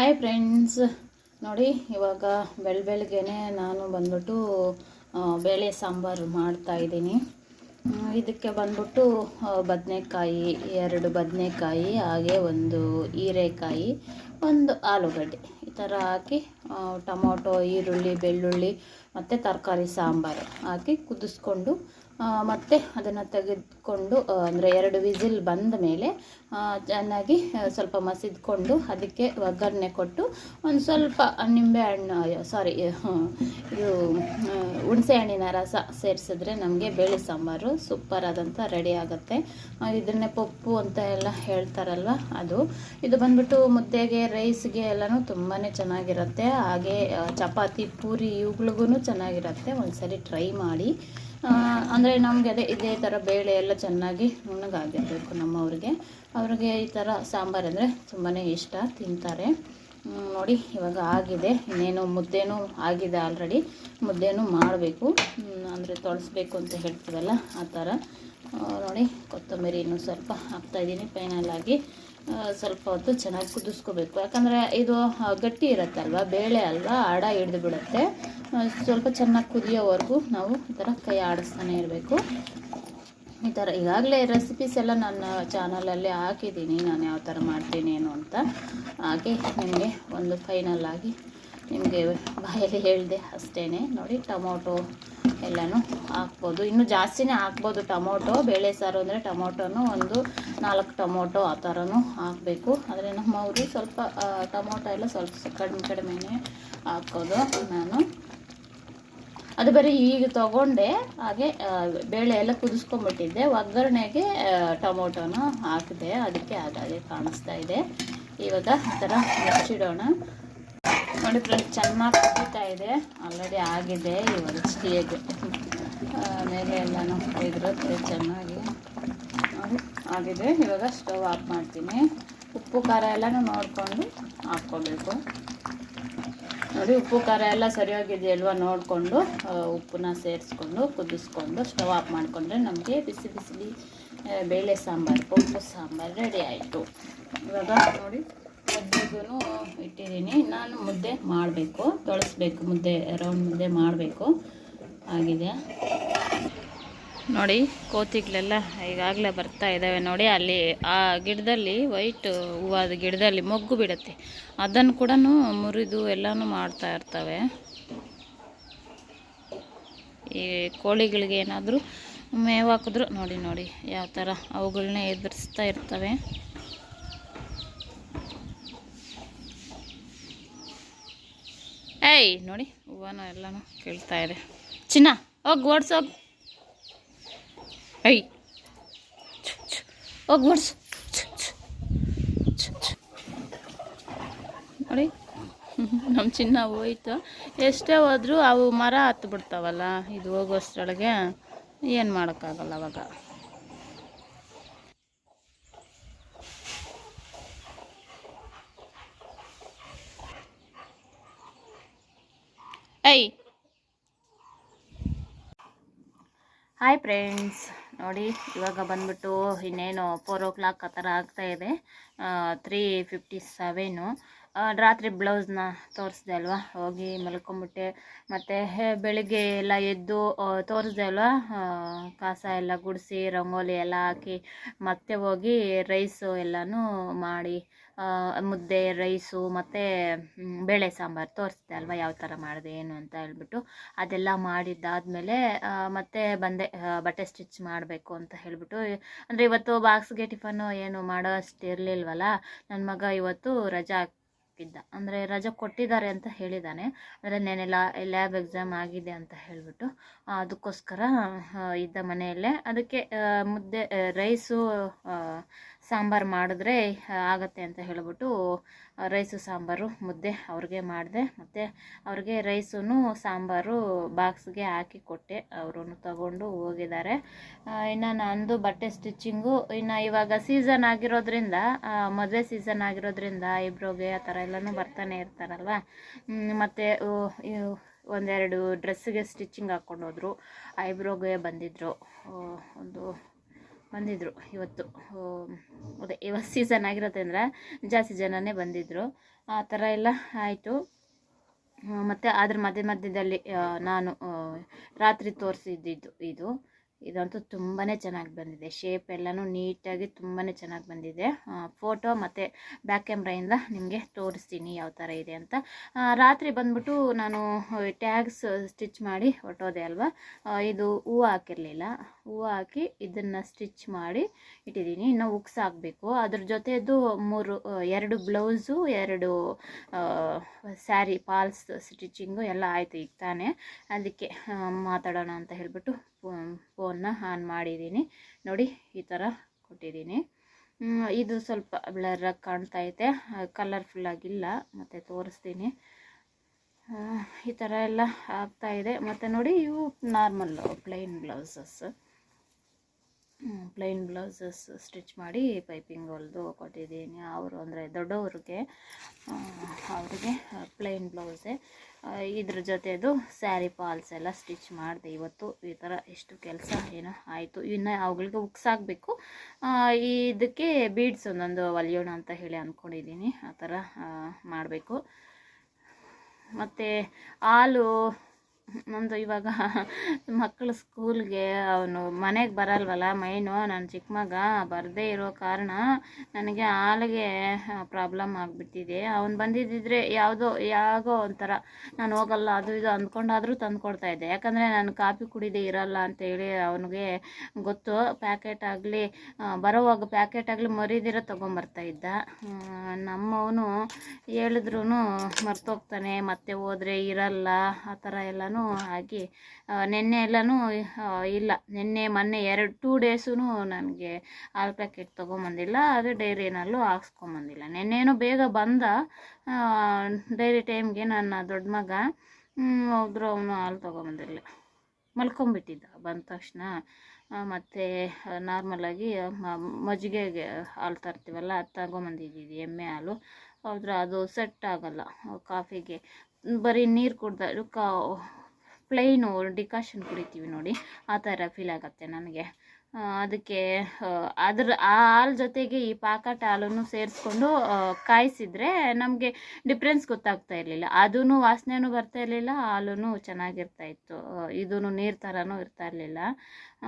Hi friends ನೋಡಿ, ಇವಾಗ ಬೆಳ ಬೆಳಗ್ಗೆನೆ ನಾನು ಬಂದ್ಬಿಟ್ಟು ಬೇಳೆ ಸಾಂಬಾರು ಮಾಡ್ತಾ ಇದ್ದೀನಿ. ಇದಕ್ಕೆ ಬಂದ್ಬಿಟ್ಟು ಬದನೆಕಾಯಿ, ಎರಡು ಬದನೆಕಾಯಿ, ಹಾಗೆ ಒಂದು ಹೀರೆಕಾಯಿ, ಒಂದು ಆಲೂಗಡ್ಡೆ. ಈ ಥರ ಹಾಕಿ ಟೊಮೊಟೊ, ಈರುಳ್ಳಿ, ಬೆಳ್ಳುಳ್ಳಿ ಮತ್ತು ತರಕಾರಿ ಸಾಂಬಾರು ಹಾಕಿ ಕುದಿಸ್ಕೊಂಡು ಮತ್ತೆ ಅದನ್ನು ತೆಗೆದುಕೊಂಡು ಅಂದರೆ ಎರಡು ವಿಸಿಲ್ ಬಂದ ಮೇಲೆ ಚೆನ್ನಾಗಿ ಸ್ವಲ್ಪ ಮಸಿದ್ಕೊಂಡು ಅದಕ್ಕೆ ಒಗ್ಗರಣೆ ಕೊಟ್ಟು ಒಂದು ಸ್ವಲ್ಪ ನಿಂಬೆ ಹಣ್ಣು ಸಾರಿ ಇದು ಹುಣಸೆ ಹಣ್ಣಿನ ರಸ ಸೇರಿಸಿದ್ರೆ ನಮಗೆ ಬೇಳೆ ಸಾಂಬಾರು ಸೂಪರ್ ಆದಂಥ ರೆಡಿ ಆಗುತ್ತೆ. ಇದನ್ನೇ ಪಪ್ಪು ಅಂತ ಎಲ್ಲ ಹೇಳ್ತಾರಲ್ವ, ಅದು. ಇದು ಬಂದ್ಬಿಟ್ಟು ಮುದ್ದೆಗೆ ರೈಸ್ಗೆ ಎಲ್ಲನೂ ತುಂಬಾ ಚೆನ್ನಾಗಿರುತ್ತೆ. ಹಾಗೆ ಚಪಾತಿ, ಪೂರಿ ಇವುಗಳಿಗೂ ಚೆನ್ನಾಗಿರುತ್ತೆ. ಒಂದ್ಸರಿ ಟ್ರೈ ಮಾಡಿ. ಅಂದರೆ ನಮಗೆ ಅದೇ ಇದೇ ಥರ ಬೇಳೆ ಎಲ್ಲ ಚೆನ್ನಾಗಿ ನುಣ್ಣಗಾಗಿರಬೇಕು ನಮ್ಮವ್ರಿಗೆ. ಅವ್ರಿಗೆ ಈ ಥರ ಸಾಂಬಾರು ಅಂದರೆ ತುಂಬಾ ಇಷ್ಟ, ತಿಂತಾರೆ. ನೋಡಿ, ಇವಾಗ ಆಗಿದೆ. ಇನ್ನೇನು ಮುದ್ದೆನೂ ಆಗಿದೆ ಆಲ್ರೆಡಿ ಮುದ್ದೆನೂ ಮಾಡಬೇಕು. ಅಂದರೆ ತೊಳಸ್ಬೇಕು ಅಂತ ಹೇಳ್ತೀವಲ್ಲ, ಆ ಥರ ನೋಡಿ, ಕೊತ್ತಂಬರಿ ಇನ್ನೂ ಸ್ವಲ್ಪ ಹಾಕ್ತಾಯಿದ್ದೀನಿ ಫೈನಲಾಗಿ ಸ್ವಲ್ಪ ಹೊತ್ತು ಚೆನ್ನಾಗಿ ಕುದಿಸ್ಕೋಬೇಕು. ಯಾಕಂದರೆ ಇದು ಗಟ್ಟಿ ಇರುತ್ತಲ್ವ? ಬೇಳೆ ಅಲ್ವಾ? ಆಡ ಹಿಡಿದು ಬಿಡುತ್ತೆ. ಸ್ವಲ್ಪ ಚೆನ್ನಾಗಿ ಕುದಿಯೋವರೆಗೂ ನಾವು ಈ ಥರ ಕೈ ಆಡಿಸ್ತಾನೆ ಇರಬೇಕು. ಈ ಥರ ಈಗಾಗಲೇ ರೆಸಿಪೀಸ್ ಎಲ್ಲ ನನ್ನ ಚಾನಲಲ್ಲಿ ಹಾಕಿದ್ದೀನಿ. ನಾನು ಯಾವ ಥರ ಮಾಡ್ತೀನಿ ಏನು ಅಂತ. ಹಾಗೆ ನಿಮಗೆ ಒಂದು ಫೈನಲ್ ಆಗಿ ನಿಮಗೆ ಬಾಯಲ್ಲಿ ಹೇಳಿದೆ ಅಷ್ಟೇ ನೋಡಿ ಟೊಮೊಟೊ ಎಲ್ಲನೂ ಹಾಕ್ಬೋದು. ಇನ್ನೂ ಜಾಸ್ತಿನೇ ಹಾಕ್ಬೋದು ಟೊಮೊಟೊ ಬೇಳೆ ಸಾರು ಅಂದರೆ ಟೊಮೊಟೊನೂ ಒಂದು ನಾಲ್ಕು ಟೊಮೊಟೊ ಆ ಥರನೂ ಹಾಕಬೇಕು. ಆದರೆ ನಮ್ಮವರು ಸ್ವಲ್ಪ ಆ, ಟೊಮೊಟೊ ಎಲ್ಲ ಸ್ವಲ್ಪ ಕಡಿಮೆ ಕಡಿಮೆನೇ ಹಾಕೋದು ನಾನು. ಅದು ಬರೀ ಈಗ ತಗೊಂಡೆ ಹಾಗೆ ಬೇಳೆ ಎಲ್ಲ ಕುದಿಸ್ಕೊಂಡ್ಬಿಟ್ಟಿದ್ದೆ ಒಗ್ಗರಣೆಗೆ ಟೊಮೊಟೊನ ಹಾಕಿದೆ. ಅದಕ್ಕೆ ಹಾಗಾಗಿ ಕಾಣಿಸ್ತಾ ಇದೆ. ಇವಾಗ ಆ ಥರ ಮುಚ್ಚಿಡೋಣ. ನೋಡಿ ಫ್ರೆಂಡ್ಸ್, ಚೆನ್ನಾಗಿ ಕುದೀತಾ ಇದೆ. ಆಲ್ರೆಡಿ ಆಗಿದೆ ಇವಾಗ ಸ್ಟೇಜ್ ಮೇಲೆ ಎಲ್ಲನೂ ಇದಿರುತ್ತೆ ಚೆನ್ನಾಗಿ. ನೋಡಿ, ಆಗಿದೆ. ಇವಾಗ ಸ್ಟವ್ ಆಫ್ ಮಾಡ್ತೀನಿ. ಉಪ್ಪು, ಖಾರ ಎಲ್ಲನೂ ನೋಡಿಕೊಂಡು ಹಾಕ್ಕೋಬೇಕು. ನೋಡಿ, ಉಪ್ಪು, ಖಾರ ಎಲ್ಲ ಸರಿಯಾಗಿದೆಯಲ್ವ ನೋಡಿಕೊಂಡು ಉಪ್ಪನ್ನ ಸೇರಿಸ್ಕೊಂಡು, ಕುದಿಸ್ಕೊಂಡು ಸ್ಟವ್ ಆಫ್ ಮಾಡಿಕೊಂಡ್ರೆ ನಮಗೆ ಬಿಸಿ ಬಿಸಿ ಬೇಳೆ ಸಾಂಬಾರು ಉಪ್ಪು ಸಾಂಬಾರು ರೆಡಿ ಆಯಿತು. ಇವಾಗ ನೋಡಿ. ಮುದ್ದೆಗೂ ಇಟ್ಟಿದ್ದೀನಿ. ನಾನು ಮುದ್ದೆ ಮಾಡಬೇಕು. ತೊಳಸ್ಬೇಕು ಮುದ್ದೆ ರೌಂಡ್ ಮುದ್ದೆ ಮಾಡಬೇಕು. ಆಗಿದೆ. ನೋಡಿ, ಕೋತಿಗಳೆಲ್ಲ ಈಗಾಗಲೇ ಬರ್ತಾ ಇದ್ದಾವೆ. ನೋಡಿ, ಅಲ್ಲಿ ಆ ಗಿಡದಲ್ಲಿ, ವೈಟ್ ಹೂವಾದ ಗಿಡದಲ್ಲಿ ಮೊಗ್ಗು ಬಿಡುತ್ತೆ. ಅದನ್ನು ಕೂಡ ಮುರಿದು ಎಲ್ಲನೂ ಮಾಡ್ತಾ ಇರ್ತವೆ. ಈ ಕೋಳಿಗಳಿಗೆ ಏನಾದರೂ ಮೇವು ಹಾಕಿದ್ರು, ನೋಡಿ ನೋಡಿ, ಯಾವ ಥರ ಅವುಗಳನ್ನೇ ಎದುರಿಸ್ತಾ ಇರ್ತವೆ. ಏಯ್, ನೋಡಿ, ಹೂವನ ಎಲ್ಲನೂ ಕೇಳ್ತಾ ಇದೆ. ಚಿನ್ನ, ಹೋಗಿ ಓಡ್ಸೋಗಿ ಏಯ್ ಹೋಗಿ ಓಡಿಸು. ನೋಡಿ ನಮ್ಮ ಚಿನ್ನ ಹೋಯ್ತು. ಎಷ್ಟೇ ಹೋದರೂ ಅವು ಮರ ಹತ್ತು ಬಿಡ್ತಾವಲ್ಲ ಇದು ಹೋಗೋಷ್ಟರೊಳಗೆ, ಏನು ಮಾಡೋಕ್ಕಾಗಲ್ಲ ಅವಾಗ ಐ ಹಾಯ್ ಫ್ರೆಂಡ್ಸ್ ನೋಡಿ, ಇವಾಗ ಬಂದ್ಬಿಟ್ಟು ಇನ್ನೇನು ಫೋರ್ ಓ ಕ್ಲಾಕ್ ಆ ಥರ ಇದೆ. ತ್ರೀ ಫಿಫ್ಟಿ ಸೆವೆನು ರಾತ್ರಿ ಬ್ಲೌಸ್ನ ತೋರಿಸ್ದೆ ಅಲ್ವಾ? ಹೋಗಿ ಮಲ್ಕೊಂಬಿಟ್ಟೆ. ಮತ್ತು ಬೆಳಿಗ್ಗೆ ಎಲ್ಲ ಎದ್ದು ತೋರಿಸ್ದೆ ಅಲ್ವಾ? ಕಾಸ ಎಲ್ಲ ಗುಡಿಸಿ, ರಂಗೋಲಿ ಎಲ್ಲ ಹಾಕಿ, ಮತ್ತೆ ಹೋಗಿ ರೈಸು ಎಲ್ಲನೂ ಮಾಡಿ ಮುದ್ದೆ, ರೈಸು ಮತ್ತು ಬೇಳೆ ಸಾಂಬಾರು ತೋರಿಸ್ದೆ ಅಲ್ವಾ? ಯಾವ ಥರ ಮಾಡಿದೆ, ಏನು ಅಂತ ಹೇಳ್ಬಿಟ್ಟು ಅದೆಲ್ಲ ಮಾಡಿದ್ದಾದಮೇಲೆ ಮತ್ತೆ ಬಂದೆ ಬಟ್ಟೆ ಸ್ಟಿಚ್ ಮಾಡಬೇಕು ಅಂತ ಹೇಳ್ಬಿಟ್ಟು, ಅಂದರೆ ಇವತ್ತು ಬಾಕ್ಸ್ಗೆ ಟಿಫನ್ನು ಏನು ಮಾಡೋ ಅಷ್ಟು ಇರಲಿಲ್ವಲ್ಲ ನನ್ನ ಮಗ ಇವತ್ತು ರಜಾ ಹಾಕಿದ್ದ. ಅಂದರೆ ರಜೆ ಕೊಟ್ಟಿದ್ದಾರೆ ಅಂತ ಹೇಳಿದ್ದಾನೆ ಅಂದರೆ ನೆನೆ ಲಾ, ಲ್ಯಾಬ್ ಎಕ್ಸಾಮ್ ಆಗಿದೆ ಅಂತ ಹೇಳಿಬಿಟ್ಟು ಅದಕ್ಕೋಸ್ಕರ ಇದ್ದ ಮನೆಯಲ್ಲೇ ಅದಕ್ಕೆ ಮುದ್ದೆ ರೈಸು ಸಾಂಬಾರು ಮಾಡಿದ್ರೆ ಆಗುತ್ತೆ ಅಂತ ಹೇಳ್ಬಿಟ್ಟು ರೈಸು ಸಾಂಬಾರು ಮುದ್ದೆ ಅವ್ರಿಗೆ ಮಾಡಿದೆ. ಮತ್ತು ಅವ್ರಿಗೆ ರೈಸೂ ಸಾಂಬಾರು ಬಾಕ್ಸ್ಗೆ ಹಾಕಿ ಕೊಟ್ಟೆ. ಅವರು ತಗೊಂಡು ಹೋಗಿದ್ದಾರೆ. ಇನ್ನು ನಂದು ಬಟ್ಟೆ ಸ್ಟಿಚ್ಚಿಂಗು ಇನ್ನು ಇವಾಗ ಸೀಸನ್ ಆಗಿರೋದ್ರಿಂದ ಮದುವೆ ಸೀಸನ್ ಆಗಿರೋದ್ರಿಂದ ಐಬ್ರೋಗೆ ಆ ಥರ ಎಲ್ಲನೂ ಬರ್ತಾನೆ ಇರ್ತಾರಲ್ವ? ಮತ್ತು ಒಂದೆರಡು ಡ್ರೆಸ್ಸಿಗೆ ಸ್ಟಿಚ್ಚಿಂಗ್ ಹಾಕ್ಕೊಂಡು ಹೋದರು ಐಬ್ರೋಗೆ ಬಂದಿದ್ದರು ಒಂದು ಬಂದಿದ್ದರು ಇವತ್ತು. ಅದೇ ಇವತ್ತು ಸೀಸನ್ ಆಗಿರೋದ್ರಿಂದ ಜಾಸ್ತಿ ಜನನೇ ಬಂದಿದ್ದರು ಆ ಥರ ಎಲ್ಲ ಆಯಿತು. ಮತ್ತು ಅದ್ರ ಮಧ್ಯ ಮಧ್ಯದಲ್ಲಿ ನಾನು ರಾತ್ರಿ ತೋರಿಸಿದ್ದಿದ್ದು ಇದು. ಇದಂತೂ ತುಂಬಾ ಚೆನ್ನಾಗಿ ಬಂದಿದೆ. ಶೇಪ್ ಎಲ್ಲನೂ ನೀಟಾಗಿ ತುಂಬಾ ಚೆನ್ನಾಗಿ ಬಂದಿದೆ. ಫೋಟೋ ಮತ್ತು ಬ್ಯಾಕ್ ಕ್ಯಾಮ್ರಾಯಿಂದ ನಿಮಗೆ ತೋರಿಸ್ತೀನಿ ಯಾವ ಥರ ಇದೆ ಅಂತ. ರಾತ್ರಿ ಬಂದ್ಬಿಟ್ಟು ನಾನು ಟ್ಯಾಗ್ಸ್ ಸ್ಟಿಚ್ ಮಾಡಿ ಹೊಟ್ಟೋದೆ ಅಲ್ವಾ? ಇದು ಹೂವು ಹಾಕಿರಲಿಲ್ಲ. ಹೂವು ಹಾಕಿ ಇದನ್ನು ಸ್ಟಿಚ್ ಮಾಡಿ ಇಟ್ಟಿದ್ದೀನಿ. ಇನ್ನು ಉಕ್ಸ್ ಹಾಕಬೇಕು. ಅದ್ರ ಜೊತೆದು ಮೂರು ಎರಡು ಬ್ಲೌಸು ಎರಡು ಸ್ಯಾರಿ ಪಾಲ್ಸ್ ಸ್ಟಿಚಿಂಗು ಎಲ್ಲ ಆಯಿತು ಈಗ ತಾನೇ. ಅದಕ್ಕೆ ಮಾತಾಡೋಣ ಅಂತ ಹೇಳಿಬಿಟ್ಟು ಫೋನ್ನ ಆನ್ ಮಾಡಿದ್ದೀನಿ. ನೋಡಿ, ಈ ಥರ ಕೊಟ್ಟಿದ್ದೀನಿ. ಇದು ಸ್ವಲ್ಪ ಬ್ಲರಾಗಿ ಕಾಣ್ತಾ ಐತೆ. ಕಲರ್ಫುಲ್ಲಾಗಿಲ್ಲ ಮತ್ತು ತೋರಿಸ್ತೀನಿ. ಈ ಥರ ಎಲ್ಲ ಆಗ್ತಾ ಇದೆ. ಮತ್ತು ನೋಡಿ, ಇವು normal plain blouses plain blouses stitch ಮಾಡಿ ಪೈಪಿಂಗ್ ಹೊಲ್ದು ಕೊಟ್ಟಿದ್ದೀನಿ. ಅವರು ಅಂದರೆ ದೊಡ್ಡವ್ರಿಗೆ ಅವ್ರಿಗೆ ಪ್ಲೈನ್ ಬ್ಲೌಸೇ. ಇದ್ರ ಜೊತೆದು ಸ್ಯಾರಿ ಪಾಲ್ಸ್ ಎಲ್ಲ ಸ್ಟಿಚ್ ಮಾಡಿದೆ. ಇವತ್ತು ಈ ಥರ ಎಷ್ಟು ಕೆಲಸ ಏನೋ ಆಯಿತು. ಇನ್ನು ಅವುಗಳಿಗೆ ಉಕ್ಸ್ ಹಾಕಬೇಕು ಇದಕ್ಕೆ ಬೀಡ್ಸ್ ಒಂದೊಂದು ಒಲಿಯೋಣ ಅಂತ ಹೇಳಿ ಅಂದ್ಕೊಂಡಿದ್ದೀನಿ ಆ ಥರ ಮಾಡಬೇಕು. ಮತ್ತು ಹಾಲು ನಮ್ಮದು ಇವಾಗ ಮಕ್ಕಳು ಸ್ಕೂಲ್ಗೆ ಅವನು ಮನೆಗೆ ಬರಲ್ವಲ್ಲ, ಮೈನು ನನ್ನ ಚಿಕ್ಕ ಮಗ ಬರದೇ ಇರೋ ಕಾರಣ ನನಗೆ ಹಾಲಿಗೆ ಪ್ರಾಬ್ಲಮ್ ಆಗಿಬಿಟ್ಟಿದೆ. ಅವನು ಬಂದಿದ್ದಿದ್ರೆ ಯಾವುದೋ ಯಾಗೋ ಒಂಥರ ನಾನು ಹೋಗಲ್ಲ, ಅದು ಇದು ಅಂದ್ಕೊಂಡಾದರೂ ತಂದು ಕೊಡ್ತಾ ಇದ್ದೆ. ಯಾಕಂದರೆ ನಾನು ಕಾಫಿ ಕುಡಿದೇ ಇರಲ್ಲ ಅಂತೇಳಿ ಅವನಿಗೆ ಗೊತ್ತು. ಪ್ಯಾಕೆಟ್ ಆಗಲಿ ಬರೋವಾಗ ಪ್ಯಾಕೆಟ್ ಆಗಲಿ ಮರಿದಿರೋ ಇದ್ದ. ನಮ್ಮವನು ಹೇಳಿದ್ರು ಮರ್ತೋಗ್ತಾನೆ ಮತ್ತೆ ಹೋದರೆ ಇರಲ್ಲ, ಆ ಥರ ಎಲ್ಲನೂ ಆಗಿ ನಿನ್ನೆ ಎಲ್ಲನೂ ಇಲ್ಲ. ನಿನ್ನೆ, ಮೊನ್ನೆ ಎರಡು ಟೂ ಡೇಸೂ ನನಗೆ ಹಾಲು ಪ್ಯಾಕೆಟ್ ತೊಗೊಂಬಂದಿಲ್ಲ. ಅದು ಡೈರಿನಲ್ಲೂ ಹಾಕ್ಸ್ಕೊಂಬಂದಿಲ್ಲ. ನಿನ್ನೇನು ಬೇಗ ಬಂದ. ಡೈರಿ ಟೈಮ್ಗೆ ನನ್ನ ದೊಡ್ಡ ಮಗ ಒಬ್ಬರು ಅವನು ಹಾಲು ತೊಗೊಂಬಂದಿರಲಿಲ್ಲ ಮಲ್ಕೊಂಬಿಟ್ಟಿದ್ದ, ಬಂದ ತಕ್ಷಣ. ಮತ್ತು ನಾರ್ಮಲಾಗಿ ಮಜ್ಜಿಗೆಗೆ ಹಾಲು ತರ್ತೀವಲ್ಲ, ಅದು ತಗೊಂಬಂದಿದ್ದೀವಿ, ಎಮ್ಮೆ ಹಾಲು. ಆದರೆ ಅದು ಸೆಟ್ ಆಗಲ್ಲ ಕಾಫಿಗೆ. ಬರೀ ನೀರು ಕುಡ್ದ, ಕಾ ಪ್ಲೈನು ಡಿಕಾಷನ್ ಕುಡಿತೀವಿ ನೋಡಿ, ಆ ಥರ ಫೀಲ್ ಆಗುತ್ತೆ ನನಗೆ. ಅದಕ್ಕೆ ಅದ್ರ, ಆ ಹಾಲು ಜೊತೆಗೆ ಈ ಪಾಕಟ್ ಹಾಲನ್ನು ಸೇರಿಸ್ಕೊಂಡು ಕಾಯಿಸಿದ್ರೆ ನಮಗೆ ಡಿಫ್ರೆನ್ಸ್ ಗೊತ್ತಾಗ್ತಾ ಇರಲಿಲ್ಲ. ಅದೂ ವಾಸನೆನೂ ಬರ್ತಾ ಇರಲಿಲ್ಲ ಹಾಲೂ ಚೆನ್ನಾಗಿರ್ತಾ ಇತ್ತು. ಇದೂ ನೀರು ಥರನೂ ಇರ್ತಾ ಇರಲಿಲ್ಲ.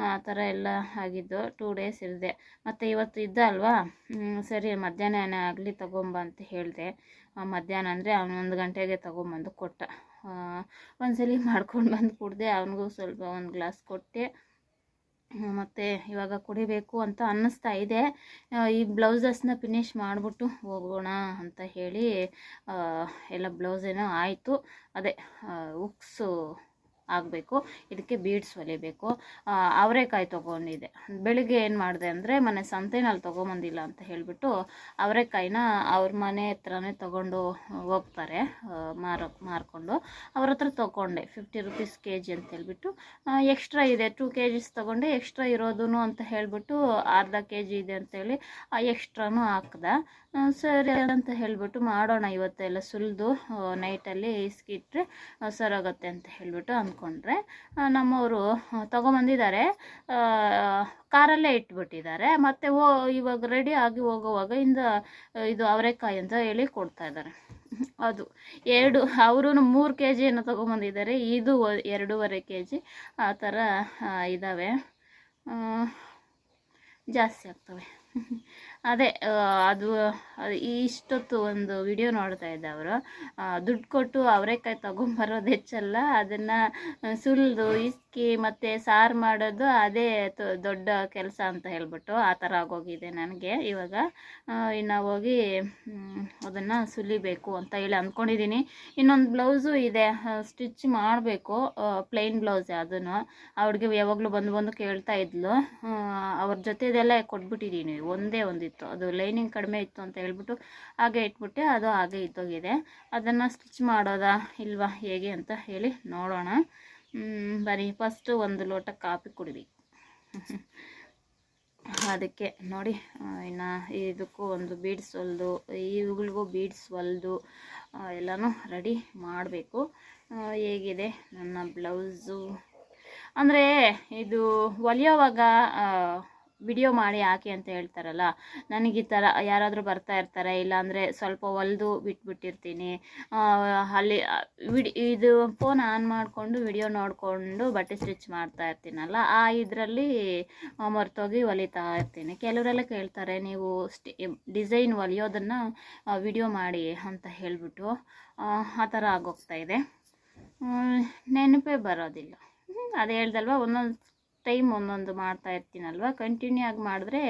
ಆ ಥರ ಎಲ್ಲ ಆಗಿದ್ದು ಟೂ ಡೇಸ್ ಇರಿದೆ. ಮತ್ತು ಇವತ್ತು ಇದ್ದ ಅಲ್ವಾ ಸರಿ, ಮಧ್ಯಾಹ್ನ ಆಗಲಿ ತಗೊಂಬ ಅಂತ ಹೇಳಿದೆ ಮಧ್ಯಾಹ್ನ ಅಂದರೆ ಅವನೊಂದು ಗಂಟೆಗೆ ತೊಗೊಂಬಂದು ಕೊಟ್ಟ. ಒಂದ್ಸಲಿ ಮಾಡ್ಕೊಂಡು ಬಂದು ಕುಡಿದೆ, ಅವನಿಗೂ ಸ್ವಲ್ಪ ಒಂದು ಗ್ಲಾಸ್ ಕೊಟ್ಟೆ. ಮತ್ತು ಇವಾಗ ಕುಡಿಬೇಕು ಅಂತ ಅನ್ನಿಸ್ತಾ ಇದೆ. ಈ ಬ್ಲೌಸಸ್ನ ಫಿನಿಶ್ ಮಾಡಿಬಿಟ್ಟು ಹೋಗೋಣ ಅಂತ ಹೇಳಿ ಎಲ್ಲ ಬ್ಲೌಸ್ ಆಯಿತು. ಅದೇ ಉಕ್ಸು ಆಗಬೇಕು. ಇದಕ್ಕೆ ಬೀಡ್ಸ್ ಹೊಲಿಬೇಕು. ಅವರೆಕಾಯಿ ತೊಗೊಂಡಿದ್ದೆ. ಬೆಳಿಗ್ಗೆ ಏನು ಮಾಡಿದೆ ಅಂದರೆ ಮನೆ ಸಂತೆನಲ್ಲಿ ತೊಗೊಂಬಂದಿಲ್ಲ ಅಂತ ಹೇಳಿಬಿಟ್ಟು ಅವರೆಕಾಯಿನ ಅವ್ರ ಮನೆ ಹತ್ರನೇ ತೊಗೊಂಡು ಹೋಗ್ತಾರೆ ಮಾರೋ ಮಾರೋಕ್ ಮಾರ್ಕೊಂಡು. ಅವ್ರ ಹತ್ರ ತೊಗೊಂಡೆ. ಫಿಫ್ಟಿ ರುಪೀಸ್ ಕೆ ಜಿ ಅಂತ ಹೇಳ್ಬಿಟ್ಟು ಎಕ್ಸ್ಟ್ರಾ ಇದೆ. ಟೂ ಕೆ ಜಿಸ್ ತೊಗೊಂಡೆ. ಎಕ್ಸ್ಟ್ರಾ ಇರೋದು ಅಂತ ಹೇಳಿಬಿಟ್ಟು ಅರ್ಧ ಕೆ ಜಿ ಇದೆ ಅಂತೇಳಿ ಆ ಎಕ್ಸ್ಟ್ರಾನು ಹಾಕ್ದೆ. ಸರಿ ಅಂತ ಹೇಳಿಬಿಟ್ಟು ಮಾಡೋಣ ಇವತ್ತೆಲ್ಲ ಸುಲಿದು ನೈಟಲ್ಲಿ ಇಸ್ಕಿಟ್ರೆ ಸರೋಗುತ್ತೆ ಅಂತ ಹೇಳಿಬಿಟ್ಟು ಅಂದ್ಕೊಂಡ್ರೆ ನಮ್ಮವರು ತೊಗೊಂಬಂದಿದ್ದಾರೆ. ಕಾರಲ್ಲೇ ಇಟ್ಬಿಟ್ಟಿದ್ದಾರೆ. ಮತ್ತು ಓ, ಇವಾಗ ರೆಡಿ ಆಗಿ ಹೋಗುವಾಗ ಇಂದ ಇದು ಅವರೆಕಾಯಿ ಅಂತ ಹೇಳಿ ಕೊಡ್ತಾ ಇದ್ದಾರೆ. ಅದು ಎರಡು ಅವರು ಮೂರು ಕೆ ಜಿಯನ್ನು ತೊಗೊಂಬಂದಿದ್ದಾರೆ. ಇದು ಎರಡೂವರೆ ಕೆ ಜಿ ಆ ಥರ ಇದ್ದಾವೆ ಜಾಸ್ತಿ ಆಗ್ತವೆ. ಅದೇ ಅದು ಇಷ್ಟೊತ್ತು ಒಂದು ವಿಡಿಯೋ ನೋಡ್ತಾ ಇದ್ದೆ ಅವರು. ದುಡ್ಡು ಕೊಟ್ಟು ಅವರೇಕಾಯಿ ತೊಗೊಂಬರೋದು ಹೆಚ್ಚಲ್ಲ. ಅದನ್ನು ಸುಲಿದು, ಇಸ್ಕಿ ಮತ್ತು ಸಾರು ಮಾಡೋದು ಅದೇ ದೊಡ್ಡ ಕೆಲಸ ಅಂತ ಹೇಳ್ಬಿಟ್ಟು ಆ ಥರ ಆಗೋಗಿದೆ ನನಗೆ ಇವಾಗ. ಇನ್ನು ಹೋಗಿ ಅದನ್ನು ಸುಲಿಬೇಕು ಅಂತ ಹೇಳಿ ಅಂದ್ಕೊಂಡಿದ್ದೀನಿ. ಇನ್ನೊಂದು ಬ್ಲೌಸು ಇದೆ ಸ್ಟಿಚ್ ಮಾಡಬೇಕು ಪ್ಲೈನ್ ಬ್ಲೌಸೇ ಅದನ್ನು ಅವ್ರಿಗೆ ಯಾವಾಗಲೂ ಬಂದು ಬಂದು ಕೇಳ್ತಾ ಇದ್ಲು. ಅವ್ರ ಜೊತೆದೆಲ್ಲ ಕೊಟ್ಬಿಟ್ಟಿದ್ದೀನಿ ಒಂದೇ ಒಂದಿತ್ತು ಅದು ಲೈನಿಂಗ್ ಕಡಿಮೆ ಇತ್ತು ಅಂತ ಹೇಳ್ಬಿಟ್ಟು ಹಾಗೆ ಇಟ್ಬಿಟ್ಟೆ ಅದು ಹಾಗೆ ಇದ್ದೋಗಿದೆ. ಅದನ್ನು ಸ್ಟಿಚ್ ಮಾಡೋದಾ ಇಲ್ವಾ ಹೇಗೆ ಅಂತ ಹೇಳಿ ನೋಡೋಣ. ಬರೀ ಫಸ್ಟು ಒಂದು ಲೋಟ ಕಾಫಿ ಕುಡಿಬೇಕು. ಅದಕ್ಕೆ ನೋಡಿ ಇನ್ನು ಇದಕ್ಕೂ ಒಂದು ಬೀಡ್ಸ್ ಹೊಲ್ದು ಇವುಗಳಿಗೂ ಬೀಡ್ಸ್ ಹೊಲ್ದು ಎಲ್ಲನೂ ರೆಡಿ ಮಾಡಬೇಕು. ಹೇಗಿದೆ ನನ್ನ ಬ್ಲೌಸು ಅಂದರೆ ಇದು ಹೊಲಿಯೋವಾಗ ವಿಡಿಯೋ ಮಾಡಿ ಹಾಕಿ ಅಂತ ಹೇಳ್ತಾರಲ್ಲ, ನನಗೆ ಈ ಥರ ಯಾರಾದರೂ ಬರ್ತಾ ಇರ್ತಾರೆ, ಇಲ್ಲಾಂದರೆ ಸ್ವಲ್ಪ ಹೊಲ್ದು ಬಿಟ್ಬಿಟ್ಟಿರ್ತೀನಿ. ಅಲ್ಲಿ ವಿಡಿ, ಇದು ಫೋನ್ ಆನ್ ಮಾಡಿಕೊಂಡು ವಿಡಿಯೋ ನೋಡಿಕೊಂಡು ಬಟ್ಟೆ ಸ್ಟಿಚ್ ಮಾಡ್ತಾ ಇರ್ತೀನಲ್ಲ, ಆ ಇದರಲ್ಲಿ ಮರ್ತೋಗಿ ಹೊಲಿತಾ ಇರ್ತೀನಿ. ಕೆಲವರೆಲ್ಲ ಕೇಳ್ತಾರೆ, ನೀವು ಸ್ಟಿ, ಡಿಸೈನ್ ಹೊಲಿಯೋದನ್ನು ವಿಡಿಯೋ ಮಾಡಿ ಅಂತ ಹೇಳಿಬಿಟ್ಟು, ಆ ಥರ ಆಗೋಗ್ತಾ ಇದೆ. ನೆನಪೇ ಬರೋದಿಲ್ಲ. ಅದೇ ಹೇಳ್ದಲ್ವ, ಒಂದೊಂದು ಟೈಮ್ ಒಂದೊಂದು ಮಾಡ್ತಾ ಇರ್ತೀನಲ್ವ? ಕಂಟಿನ್ಯೂ ಆಗಿ ಮಾಡಿದ್ರೆ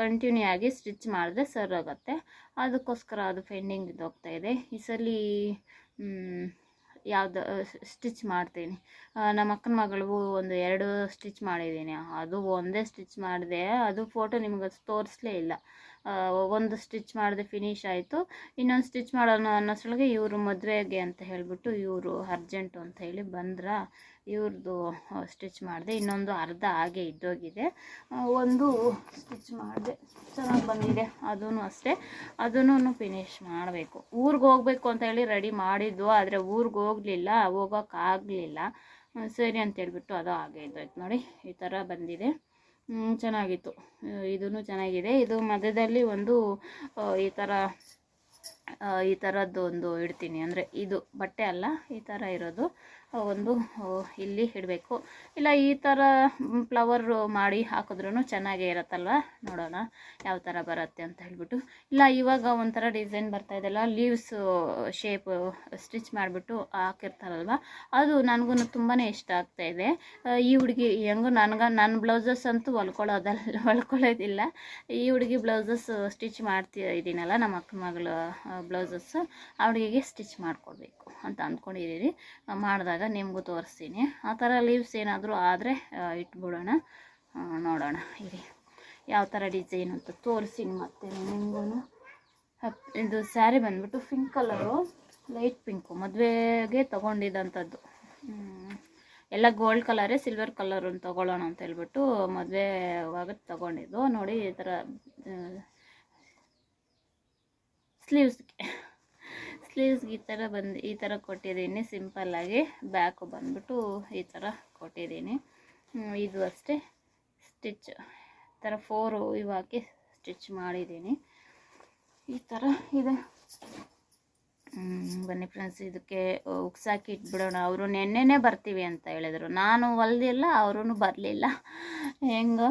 ಕಂಟಿನ್ಯೂ ಆಗಿ ಸ್ಟಿಚ್ ಮಾಡಿದ್ರೆ ಸರ್ ಆಗುತ್ತೆ ಅದಕ್ಕೋಸ್ಕರ ಅದು ಪೆಂಡಿಂಗ್ ಇದ್ದೋಗ್ತಾ ಇದೆ. ಈ ಸಲ ಯಾವುದು ಸ್ಟಿಚ್ ಮಾಡ್ತೀನಿ. ನಮ್ಮ ಅಕ್ಕನ ಮಗಳಿಗೂ ಒಂದು ಎರಡು ಸ್ಟಿಚ್ ಮಾಡಿದ್ದೀನಿ. ಅದು ಒಂದೇ ಸ್ಟಿಚ್ ಮಾಡಿದೆ. ಅದು ಫೋಟೋ ನಿಮ್ಗೆ ತೋರಿಸ್ಲೇ ಇಲ್ಲ. ಒಂದು ಸ್ಟಿಚ್ ಮಾಡಿದೆ ಫಿನಿಶ್ ಆಯಿತು. ಇನ್ನೊಂದು ಸ್ಟಿಚ್ ಮಾಡೋಣ ಅನ್ನೋಷ್ಟೊಳಗೆ ಇವರು ಮದುವೆಗೆ ಅಂತ ಹೇಳಿಬಿಟ್ಟು ಇವರು ಅರ್ಜೆಂಟು ಅಂತ ಹೇಳಿ ಬಂದ್ರ ಇವ್ರದ್ದು ಸ್ಟಿಚ್ ಮಾಡಿದೆ. ಇನ್ನೊಂದು ಅರ್ಧ ಹಾಗೆ ಇದ್ದೋಗಿದೆ. ಒಂದು ಸ್ಟಿಚ್ ಮಾಡಿದೆ. ಚೆನ್ನಾಗಿ ಬಂದಿದೆ. ಅದೂ ಅಷ್ಟೇ. ಅದನ್ನು ಫಿನಿಶ್ ಮಾಡಬೇಕು. ಊರಿಗೆ ಹೋಗ್ಬೇಕು ಅಂತ ಹೇಳಿ ರೆಡಿ ಮಾಡಿದ್ದು ಆದರೆ ಊರಿಗೆ ಹೋಗಲಿಲ್ಲ ಹೋಗೋಕ್ಕಾಗಲಿಲ್ಲ ಸರಿ ಅಂತೇಳ್ಬಿಟ್ಟು ಅದು ಹಾಗೆ ಇದ್ದೋಯ್ತು ನೋಡಿ. ಈ ಥರ ಬಂದಿದೆ. ಚೆನ್ನಾಗಿತ್ತು. ಇದೂ ಚೆನ್ನಾಗಿದೆ. ಇದು ಮಧ್ಯದಲ್ಲಿ ಒಂದು ಈ ಥರ ಈ ಥರದ್ದು ಒಂದು ಇಡ್ತೀನಿ. ಅಂದರೆ ಇದು ಬಟ್ಟೆ ಅಲ್ಲ, ಈ ಥರ ಇರೋದು. ಒಂದು ಇಲ್ಲಿ ಇಡಬೇಕು. ಇಲ್ಲ ಈ ಥರ ಫ್ಲವರ್ ಮಾಡಿ ಹಾಕಿದ್ರೂ ಚೆನ್ನಾಗೇ ಇರತ್ತಲ್ವ? ನೋಡೋಣ ಯಾವ ಥರ ಬರುತ್ತೆ ಅಂತ ಹೇಳ್ಬಿಟ್ಟು. ಇಲ್ಲ ಇವಾಗ ಒಂಥರ ಡಿಸೈನ್ ಬರ್ತಾ ಇದೆಲ್ಲ ಲೀವ್ಸ್ ಶೇಪ್ ಸ್ಟಿಚ್ ಮಾಡಿಬಿಟ್ಟು ಹಾಕಿರ್ತಾರಲ್ವ? ಅದು ನನಗೂ ತುಂಬಾ ಇಷ್ಟ ಆಗ್ತಾ ಇದೆ. ಈ ಹುಡುಗಿ ಹೆಂಗೋ ನನಗೆ ನನ್ನ ಬ್ಲೌಸಸ್ ಅಂತೂ ಹೊಲ್ಕೊಳ್ಳೋದಲ್ಲ ಹೊಲ್ಕೊಳ್ಳೋದಿಲ್ಲ ಈ ಹುಡುಗಿ ಬ್ಲೌಸಸ್ ಸ್ಟಿಚ್ ಮಾಡ್ತೀ ಇದ್ದೀನಲ್ಲ ನಮ್ಮ ಅಕ್ಕ ಮಗಳು ಬ್ಲೌಸಸ್ಸು ಆ ಹುಡುಗಿಗೆ ಸ್ಟಿಚ್ ಮಾಡಿಕೊಡ್ಬೇಕು ಅಂತ ಅಂದ್ಕೊಂಡಿದ್ದೀರಿ ಆ, ಮಾಡಿದಾಗ ನಿಮಗೂ ತೋರಿಸ್ತೀನಿ. ಆ ಥರ ಲೀವ್ಸ್ ಏನಾದರೂ ಆದರೆ ಇಟ್ಬಿಡೋಣ. ನೋಡೋಣ. ಇರಿ. ಯಾವ ಥರ ಡಿಸೈನ್ ಅಂತ ತೋರಿಸ್ತೀನಿ ಮತ್ತೆ ನಿಮಗೂ ಇದು ಸ್ಯಾರಿ ಬಂದ್ಬಿಟ್ಟು ಪಿಂಕ್ ಕಲರು ಲೈಟ್ ಪಿಂಕು ಮದುವೆಗೆ ತೊಗೊಂಡಿದ್ದಂಥದ್ದು. ಎಲ್ಲ ಗೋಲ್ಡ್ ಕಲರೇ ಸಿಲ್ವರ್ ಕಲರನ್ನು ತೊಗೊಳ್ಳೋಣ ಅಂತ ಹೇಳ್ಬಿಟ್ಟು ಮದುವೆ ಆಗ ತೊಗೊಂಡಿದ್ದು. ನೋಡಿ ಈ ಥರ ಸ್ಲೀವ್ಸ್ಗೆ ಸ್ಲೀವ್ಸ್ಗೆ ಈ ಥರ ಬಂದು, ಈ ಥರ ಕೊಟ್ಟಿದ್ದೀನಿ. ಸಿಂಪಲ್ಲಾಗಿ ಬ್ಯಾಕು ಬಂದುಬಿಟ್ಟು ಈ ಥರ ಕೊಟ್ಟಿದ್ದೀನಿ. ಇದು ಅಷ್ಟೇ. ಸ್ಟಿಚ್, ಈ ಥರ ಫೋರು ಇವು ಹಾಕಿ ಸ್ಟಿಚ್ ಮಾಡಿದ್ದೀನಿ. ಈ ಥರ ಇದೆ. ಬನ್ನಿ ಫ್ರೆಂಡ್ಸ್ ಇದಕ್ಕೆ ಉಕ್ಸಾಕಿ ಇಟ್ಬಿಡೋಣ. ಅವರು ನೆನ್ನೆನೇ ಬರ್ತೀವಿ ಅಂತ ಹೇಳಿದರು. ನಾನು ಹೊಲ್ದಿಲ್ಲ ಅವರೂ ಬರಲಿಲ್ಲ. ಹೆಂಗೋ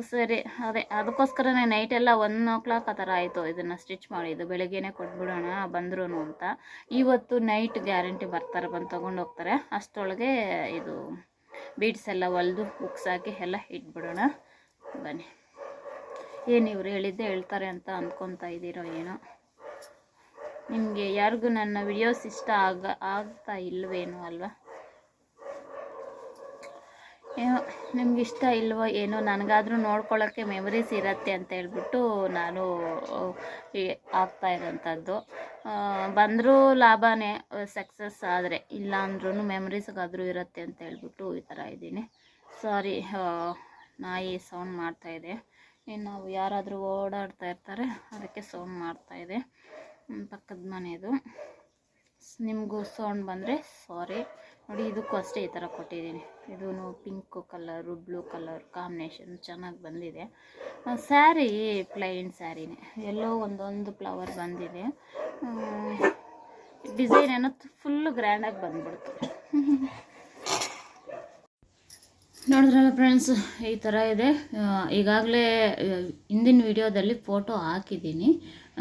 ಸರಿ. ಅದೇ, ಅದಕ್ಕೋಸ್ಕರನೇ ನೈಟೆಲ್ಲ ಒನ್ ಓ ಕ್ಲಾಕ್ ಆ ಥರ ಆಯಿತು ಇದನ್ನು ಸ್ಟಿಚ್ ಮಾಡಿದ್ದು ಬೆಳಗ್ಗೆನೇ ಕೊಟ್ಬಿಡೋಣ ಬಂದ್ರು ಅಂತ. ಇವತ್ತು ನೈಟ್ ಗ್ಯಾರಂಟಿ ಬರ್ತಾರೆ, ಬಂದು ತೊಗೊಂಡು ಹೋಗ್ತಾರೆ. ಅಷ್ಟೊಳಗೆ ಇದು ಬೀಡ್ಸ್ ಎಲ್ಲ ಹೊಲ್ದು ಉಕ್ಸಾಕಿ ಎಲ್ಲ ಇಟ್ಬಿಡೋಣ. ಬನ್ನಿ. ಏನು ಇವ್ರು ಹೇಳಿದ್ದೆ ಹೇಳ್ತಾರೆ ಅಂತ ಅಂದ್ಕೊತಾ ಇದ್ದೀರೋ ಏನೋ. ನಿಮಗೆ ಯಾರಿಗೂ ನನ್ನ ವಿಡಿಯೋಸ್ ಇಷ್ಟ ಆಗ, ಆಗ್ತಾ ಇಲ್ವೇನೋ ಅಲ್ವಾ? ನಿಮ್ಗೆ ಇಷ್ಟ ಇಲ್ವೋ ಏನೋ, ನನಗಾದರೂ ನೋಡ್ಕೊಳ್ಳೋಕ್ಕೆ ಮೆಮರೀಸ್ ಇರತ್ತೆ ಅಂತ ಹೇಳ್ಬಿಟ್ಟು ನಾನು ಆಗ್ತಾ ಇರೋಂಥದ್ದು. ಬಂದರೂ ಲಾಭನೇ ಸಕ್ಸಸ್ ಆದರೆ ಇಲ್ಲ ಅಂದ್ರೂ ಮೆಮರೀಸ್ಗಾದರೂ ಇರುತ್ತೆ ಅಂತ ಹೇಳ್ಬಿಟ್ಟು ಈ ಥರ ಇದ್ದೀನಿ. ಸಾರಿ ನಾಯಿ ಸೌಂಡ್ ಮಾಡ್ತಾಯಿದೆ ಇನ್ನು ಯಾರಾದರೂ ಓಡಾಡ್ತಾ ಇರ್ತಾರೆ, ಅದಕ್ಕೆ ಸೌಂಡ್ ಮಾಡ್ತಾಯಿದೆ ಪಕ್ಕದ ಮನೆಯದು ನಿಮಗೂ ಸೌಂಡ್ ಬಂದರೆ ಸಾರಿ ನೋಡಿ, ಇದಕ್ಕೂ ಅಷ್ಟೇ ಈ ಥರ ಕೊಟ್ಟಿದ್ದೀನಿ. ಇದೂ pink colour blue colour combination ಚೆನ್ನಾಗಿ ಬಂದಿದೆ. ಸ್ಯಾರಿ ಪ್ಲೈನ್ ಸ್ಯಾರಿನೇ ಎಲ್ಲೋ ಒಂದೊಂದು ಫ್ಲವರ್ ಬಂದಿದೆ. ಡಿಸೈನ್ ಏನೋ ಫುಲ್ಲು ಗ್ರ್ಯಾಂಡಾಗಿ ಬಂದ್ಬಿಡ್ತು. ನೋಡಿದ್ರಲ್ಲ ಫ್ರೆಂಡ್ಸ್ ಈ ಥರ ಇದೆ. ಈಗಾಗಲೇ ಹಿಂದಿನ ವಿಡಿಯೋದಲ್ಲಿ ಫೋಟೋ ಹಾಕಿದ್ದೀನಿ.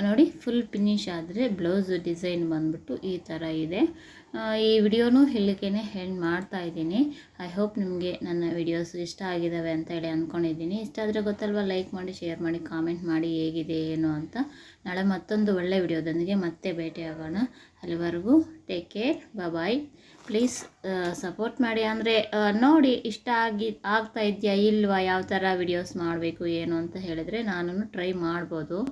ನೋಡಿ ಫುಲ್ ಫಿನಿಶ್ ಆದರೆ ಬ್ಲೌಸ್ ಡಿಸೈನ್ ಬಂದ್ಬಿಟ್ಟು ಈ ಥರ ಇದೆ. ಈ ವಿಡಿಯೋನೂ ಇಲ್ಲಿಗೆ ಹೆಂಡ್ ಮಾಡ್ತಾ ಇದ್ದೀನಿ. ಐ ಹೋಪ್ ನಿಮಗೆ ನನ್ನ ವಿಡಿಯೋಸ್ ಇಷ್ಟ ಆಗಿದ್ದಾವೆ ಅಂತ ಹೇಳಿ ಅಂದ್ಕೊಂಡಿದ್ದೀನಿ ಇಷ್ಟ ಆದರೆ ಗೊತ್ತಲ್ವ ಲೈಕ್ ಮಾಡಿ ಶೇರ್ ಮಾಡಿ ಕಾಮೆಂಟ್ ಮಾಡಿ ಹೇಗಿದೆ, ಏನು ಅಂತ. ನಾಳೆ ಮತ್ತೊಂದು ಒಳ್ಳೆ ವಿಡಿಯೋದೊಂದಿಗೆ ಮತ್ತೆ ಭೇಟಿಯಾಗೋಣ. ಅಲ್ಲಿವರೆಗೂ take care bye please support ಮಾಡಿ. ಅಂದರೆ ನೋಡಿ, ಇಷ್ಟ ಆಗಿ, ಆಗ್ತಾ ಇದೆಯಾ ಇಲ್ವಾ? ಯಾವ ಥರ ವಿಡಿಯೋಸ್ ಮಾಡಬೇಕು, ಏನು ಅಂತ ಹೇಳಿದರೆ ನಾನು ಟ್ರೈ ಮಾಡ್ಬೋದು.